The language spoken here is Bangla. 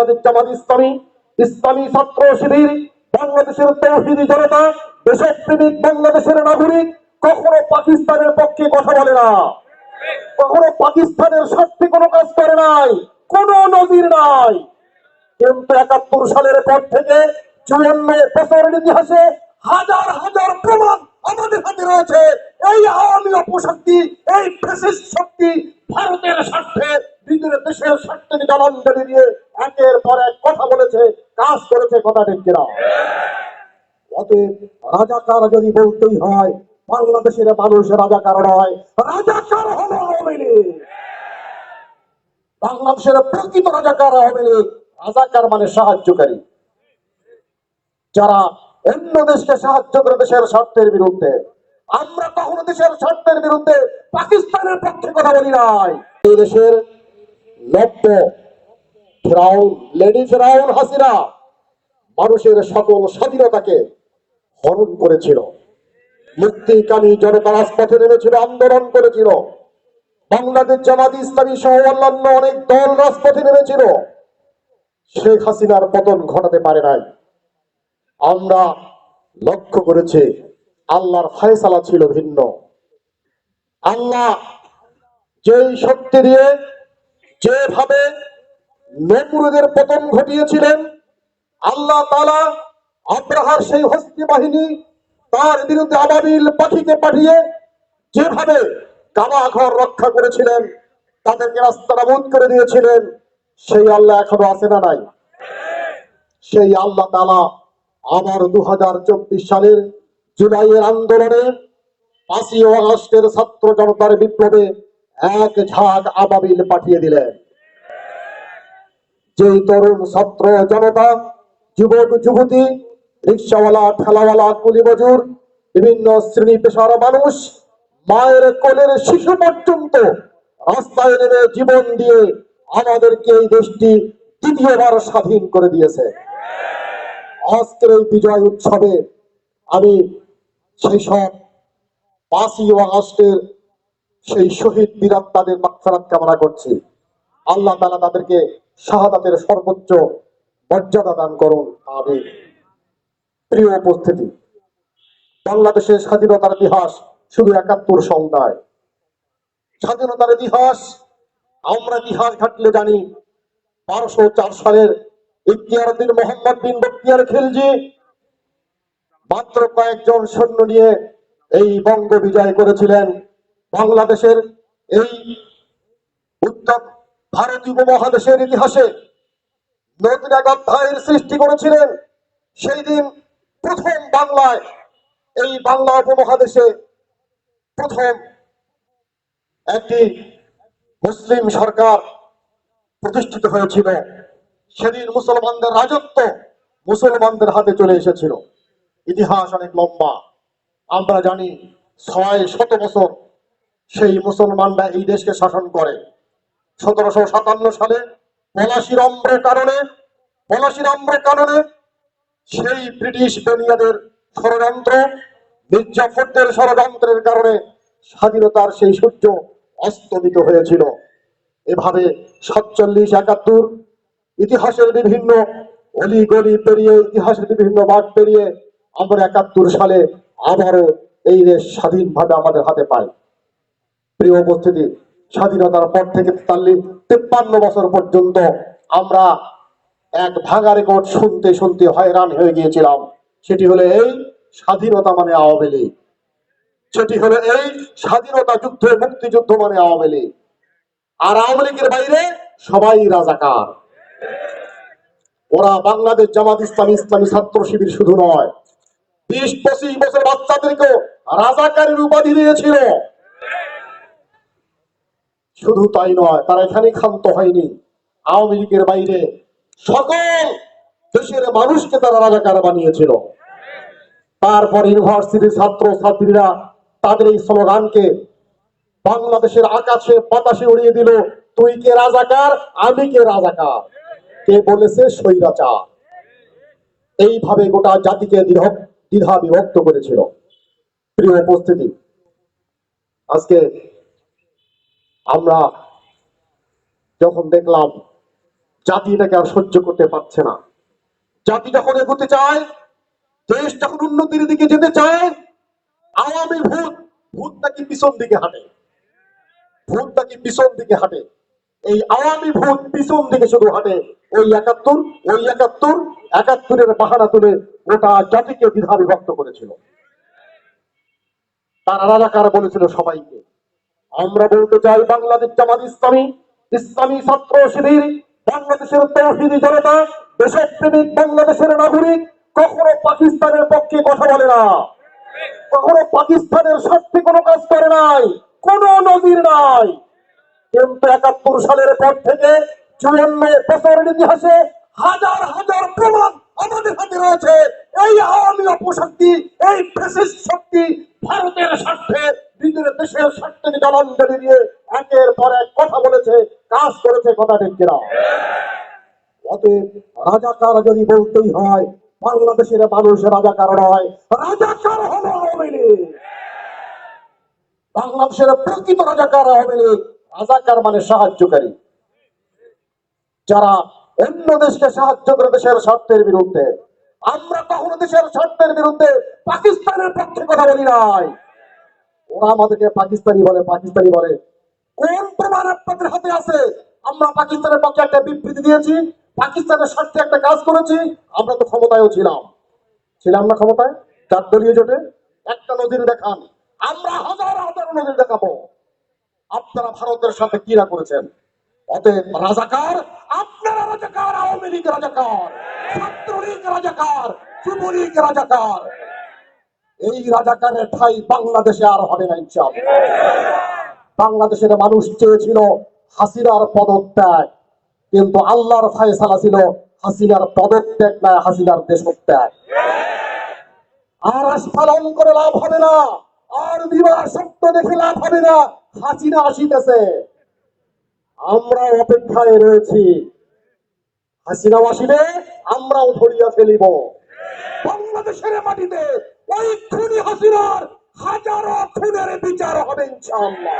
বাংলাদেশ জামাত ইসলামী ইসলামী ছাত্র শিবির, বাংলাদেশের তৌহিদি জনতা, দেশপ্রেমিক বাংলাদেশের নাগরিক, কখনো পাকিস্তানের পক্ষে কথা বলে না। কখনো পাকিস্তানের স্বার্থে কোনো কাজ করে নাই, কোনো নজির নাই। কিন্তু একাত্তর সালের পর থেকে চুয়ান্ন বছরের ইতিহাসে হাজার হাজার প্রমাণ আমাদের হাতে রয়েছে। এই আওয়ামী অপশক্তি, এই ফ্যাসিস্ট শক্তি ভারতের স্বার্থে, নিজের দেশের স্বার্থে জলাঞ্জলি দিয়ে একের পর এক কথা বলেছে, কাজ করেছে কথা ঠিক কিনা। অতএব রাজাকার যদি বলতেই হয়, বাংলাদেশের মানুষ রাজাকার নয়, রাজাকার হলো বাংলাদেশের প্রকৃত রাজাকার আওয়ামী লীগ, রাজাকার মানে সাহায্যকারী। যারা অন্য দেশকে সাহায্য করে দেশের স্বার্থের বিরুদ্ধে, আমরা কখনো দেশের স্বার্থের বিরুদ্ধে পাকিস্তানের পক্ষে কথা বলি নাই। এই দেশের নব্য ফেরাউন, লেডি ফেরাউন হাসিনা, মানুষের সকল স্বাধীনতাকে হরণ করেছিল। মুক্তিকামী জনতা রাজপথে নেমেছিল, আন্দোলন করেছিল। বাংলাদেশ জামাত ইসলামী সহ অন্যান্য অনেক দল রাজপথে নেমেছিল। শেখ হাসিনার পতন ঘটাতে পারে নাই। আমরা লক্ষ্য করেছি, আল্লাহর ফায়সালা ছিল ভিন্ন। আল্লাহ যেই শক্তি দিয়ে যেভাবে নমরুদের পতন ঘটিয়েছিলেন। আল্লাহ তালা আব্রাহার সেই হস্তি বাহিনী তার বিরুদ্ধে আবাবিল পাখিকে পাঠিয়ে যেভাবে কাবা ঘর রক্ষা করেছিলেন, তাদেরকে রাস্তা নাবুদ করে দিয়েছিলেন, সেই আল্লাহ এখনও আছে না নাই? সেই আল্লাহ তালা আবার দু হাজার চব্বিশ সালের জুলাইয়ের আন্দোলনে পাঁচই আগস্টের ছাত্র জনতার বিপ্লবে এক ঝাঁক আবাবিল পাঠিয়ে দিলেন। যেই তরুণ ছাত্র জনতা, যুবক, যুবতী, রিক্সাওয়ালা, ঠেলাওয়ালা কুলি মজুর, বিভিন্ন শ্রেণি পেশার মানুষ, মায়ের কোলের শিশু পর্যন্ত রাস্তায় নেমে জীবন দিয়ে আমাদেরকে এই দেশটি দ্বিতীয়বার স্বাধীন করে দিয়েছে। আজকের এই বিজয় উৎসবে আমি সেই সব পাঁচই আগস্টের সেই শহীদ বীরাত্মাদের মাত্রাত কামনা করছি। আল্লাহ তালা তাদেরকে শাহাদাতের সর্বোচ্চ মর্যাদা দান করুন। আমি প্রিয় উপস্থিতি, বাংলাদেশের স্বাধীনতার ইতিহাস শুধু একাত্তর সংজ্ঞায় স্বাধীনতার ইতিহাস, আমরা ইতিহাস ঘাটলে জানি, বারোশো চার সালের ইতিহার দিন মোহাম্মদ বিন বক্তিয়ার খিলজি মাত্র কয়েকজন সৈন্য নিয়ে এই বঙ্গ বিজয় করেছিলেন। বাংলাদেশের এই ভারতীয় উপমহাদেশের ইতিহাসে নতুন এক অধ্যায়ের সৃষ্টি করেছিলেন। সেই দিন প্রথম বাংলায়, এই বাংলা উপমহাদেশে প্রথম একটি মুসলিম সরকার প্রতিষ্ঠিত হয়েছিল। সেদিন মুসলমানদের রাজত্ব মুসলমানদের হাতে চলে এসেছিল। ইতিহাস অনেক লম্বা। আমরা জানি ছয় শত বছর সেই মুসলমানরা এই দেশকে শাসন করে। সতেরোশো সাতান্ন সালে পলাশির অম্র কারণে, পলাশির অম্র কারণে সেই ব্রিটিশ বেনিয়াদের ষড়যন্ত্র মির্জাফরদের ষড়যন্ত্রের কারণে স্বাধীনতার সেই সূর্য অস্তমিত হয়েছিল। এভাবে সাতচল্লিশ একাত্তর ইতিহাসের বিভিন্ন অলি গলি পেরিয়ে, ইতিহাসের বিভিন্ন মাঠ পেরিয়ে আমরা একাত্তর সালে আবারও এই দেশ স্বাধীনভাবে আমাদের হাতে পাই। প্রিয় উপস্থিতি স্বাধীনতার পর থেকে তেতাল্লিশ, তেপ্পান্ন বছর পর্যন্ত আমরা এক ভাঙা রেকর্ড শুনতে শুনতে হয়রান হয়ে গিয়েছিলাম। সেটি হলো এই স্বাধীনতা মানে আওয়ামী লীগ। সেটি হলো এই স্বাধীনতা যুদ্ধ মুক্তিযুদ্ধ মানে আওয়ামী লীগ। আর আওয়ামী লীগের বাইরে সবাই রাজাকার। ওরা বাংলাদেশ জামাত ইসলামী ইসলামী ছাত্র শিবির শুধু নয়, বিশ পঁচিশ বছর বাচ্চাদেরকেও রাজাকারের উপাধি দিয়েছিল। শুধু তাই নয়, তারা এখানে ক্ষান্ত হয়নি। আওয়ামী লীগের বাইরে সকল দেশের মানুষকে তারা রাজাকার বানিয়েছিল। তারপর ইউনিভার্সিটির ছাত্র ছাত্রীরা তাদের এই স্লোগানকে বাংলাদেশের আকাশে বাতাসে উড়িয়ে দিল, তুই কে রাজাকার? আমি কে রাজাকার? কে বলেছে স্বৈরাচার? এইভাবে গোটা জাতিকে দ্বিধা বিভক্ত করেছিল। প্রিয় উপস্থিতি, আজকে আমরা যখন দেখলাম জাতি এটাকে আর সহ্য করতে পারছে না, জাতি যখন এগোতে চায়, দেশ যখন উন্নতির দিকে যেতে চায়, আওয়ামী ভূত ভূত নাকি পিছন দিকে হাঁটে, ভূত নাকি পিছন দিকে হাঁটে, এই আওয়ামী ভূত পিছন দিকে শুধু হাঁটে, ওই একাত্তর ওই একাত্তর, একাত্তরের বাহানা তুলে গোটা জাতিকে দ্বিধা বিভক্ত করেছিল। তারা রাজাকার বলেছিল সবাইকে আমরা বলতে চাই বাংলাদেশ জামাত ইসলামী ইসলামী ছাত্র শিবির, বাংলাদেশের তৌহিদি জনতা, দেশপ্রেমিক বাংলাদেশের নাগরিক, কখনো পাকিস্তানের পক্ষে কথা বলে না। কখনো পাকিস্তানের স্বার্থে কোনো কাজ করে নাই, কোনো নজির নাই। কিন্তু একাত্তর সালের পর থেকে চুয়ান্ন বছরের ইতিহাসে হাজার হাজার প্রমাণ আমাদের হাতে রয়েছে। এই আওয়ামী অপশক্তি, এই ফেসিস্ট শক্তি ভারতের স্বার্থে নিজের দেশের স্বার্থে জলাঞ্জলি দিয়ে একের পর এক কথা বলেছে, কাজ করেছে কথা ঠিক কিনা? অতএব রাজাকার যদি বলতেই হয়, বাংলাদেশের মানুষ রাজাকার নয়, রাজাকার হলো আওয়ামী বাংলাদেশের প্রকৃত রাজাকার আওয়ামী লীগ, রাজাকার মানে সাহায্যকারী। যারা অন্য দেশকে সাহায্য করে দেশের স্বার্থের বিরুদ্ধে, আমরা কখনো দেশের স্বার্থের বিরুদ্ধে পাকিস্তানের পক্ষে কথা বলি নাই। ওরা আমাদেরকে পাকিস্তানি বলে পাকিস্তানি বলে। কোন প্রমাণ আপনাদের হাতে আছে? আমরা পাকিস্তানের পক্ষে একটা বিবৃতি দিয়েছি, পাকিস্তানের স্বার্থে একটা কাজ করেছি, আমরা তো ক্ষমতায়ও ছিলাম। ছিলাম না ক্ষমতায়? চার দলীয় জোটে? একটা নদীর দেখান। আমরা হাজার হাজার নদীর দেখাবো। আপনারা ভারতের সাথে কি না করেছেন? অতএব রাজাকার, আপনারা রাজাকার, আওয়ামী লীগ রাজাকার ছাত্রলীগ রাজাকার যুবলীগ রাজাকার। এই রাজাকারের ঠাই বাংলাদেশে আর হবে না, ইনশাআল্লাহ। বাংলাদেশের মানুষ চেয়েছিল হাসিনার পদত্যাগ, কিন্তু আল্লাহর ফায়সালা ছিল হাসিনার পদত্যাগ না হাসিনার দেশত্যাগ। আর আস্ফালন করে লাভ হবে না, আর দিবার সত্য দেখে লাভ হবে না, হাসিনা আসিতেছে। আমরা অপেক্ষায় রয়েছি হাসিনা আসিলে আমরাও ধরিয়া ফেলিব। বাংলাদেশের মাটিতে ওই খুনি হাসিনার হাজারো খুনের বিচার হবে ইনশাআল্লাহ।